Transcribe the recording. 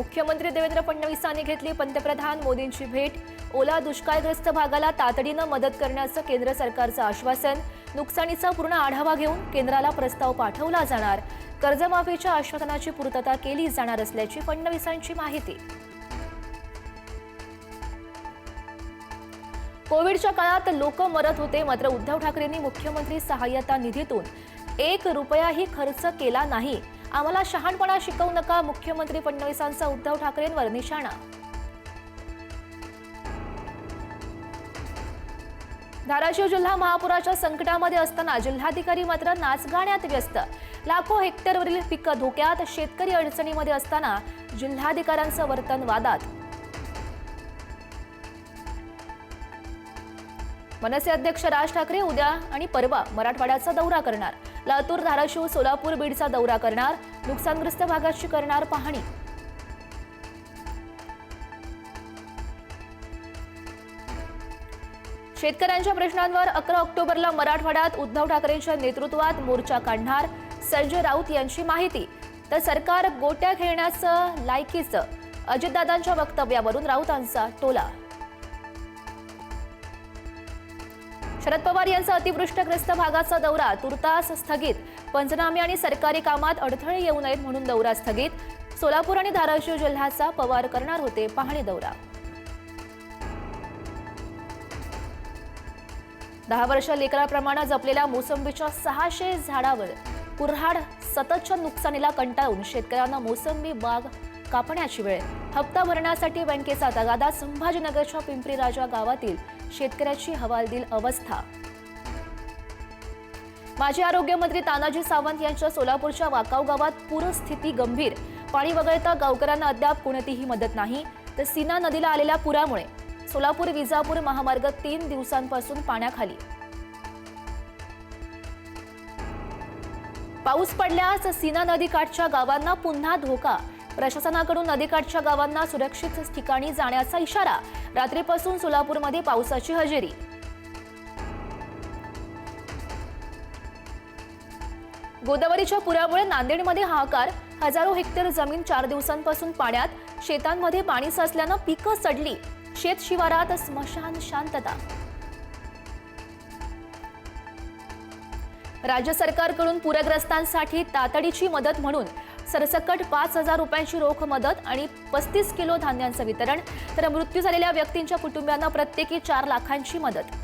मुख्यमंत्री देवेंद्र फडणवीसांनी घेतली पंतप्रधान मोदींची भेट. ओला दुष्काळग्रस्त भागाला तातडीनं मदत करण्याचं केंद्र सरकारचं आश्वासन. नुकसानीचा पूर्ण आढावा घेऊन केंद्राला प्रस्ताव पाठवला जाणार. कर्जमाफीच्या आश्वासनाची पूर्तता केली जाणार असल्याची फडणवीसांची माहिती. कोविडच्या काळात लोक मरत होते मात्र उद्धव ठाकरेंनी मुख्यमंत्री सहाय्यता निधीतून एक रुपयाही खर्च केला नाही. आम्हाला शहाणपणा शिकवू नका मुख्यमंत्री फडणवीसांचा उद्धव ठाकरेंवर निशाणा. धाराशिव जिल्हा महापुराच्या संकटामध्ये असताना जिल्हाधिकारी मात्र नाचगाण्यात व्यस्त. लाखो हेक्टरवरील पिकं धोक्यात शेतकरी अडचणीमध्ये असताना जिल्हाधिकाऱ्यांचं वर्तन वादात. मनसे अध्यक्ष राज ठाकरे उद्या आणि परवा मराठवाड्याचा दौरा करणार. लातूर धाराशिव सोलापूर बीडचा दौरा करणार. नुकसानग्रस्त भागाची करणार पाहणी. शेतकऱ्यांच्या प्रश्नांवर अकरा ऑक्टोबरला मराठवाड्यात उद्धव ठाकरेंच्या नेतृत्वात मोर्चा काढणार संजय राऊत यांची माहिती. तर सरकार गोट्या खेळण्याचं लायकीचं अजितदादांच्या वक्तव्यावरून राऊतांचा टोला. शरद पवार यांचा अतिवृष्टग्रस्त भागाचा दौरा तुर्तास स्थगित. पंचनामे आणि सरकारी कामात अडथळे येऊ नयेत म्हणून दौरा स्थगित. सोलापूर आणि धाराशिव जिल्ह्याचा पवार करणार होते पाहणी दौरा. दहा वर्ष लेकराप्रमाणे जपलेल्या मोसंबीच्या सहाशे झाडावर कुऱ्हाड सततच्या नुकसानीला कंटाळून शेतकऱ्यांना मोसंबी बाग कापण्याची वेळ. हप्ता भरण्यासाठी बँकेचा तगादा संभाजीनगरच्या पिंपरी राजा गावातील शेतकऱ्याची हवालदिल अवस्था. माजी आरोग्यमंत्री तानाजी सावंत यांच्या सोलापूरच्या वाकाव गावात पूरस्थिती गंभीर. पाणी वगळता गावकऱ्यांना अद्याप कोणतीही मदत नाही. तर सीना नदीला आलेल्या पुरामुळे सोलापूर विजापूर महामार्ग तीन दिवसांपासून पाण्याखाली. पाऊस पडल्यास सीना नदीकाठच्या गावांना पुन्हा धोका. प्रशासनाकडून नदीकाठच्या गावांना सुरक्षित ठिकाणी जाण्याचा इशारा. रात्रीपासून सोलापूरमध्ये पावसाची हजेरी. गोदावरीच्या पुरामुळे नांदेडमध्ये हाहाकार. हजारो हेक्टर जमीन चार दिवसांपासून पाण्यात. शेतांमध्ये पाणी साचल्यानं पिकं सडली. शेत शिवारात स्मशान शांतता. राज्य सरकारकडून पूरग्रस्तांसाठी तातडीची मदत म्हणून सरसकट पाच हजार रुपयांची रोख मदत आणि पस्तीस किलो धान्यांचं वितरण. तर मृत्यू झालेल्या व्यक्तींच्या कुटुंबियांना प्रत्येकी चार लाखांची मदत.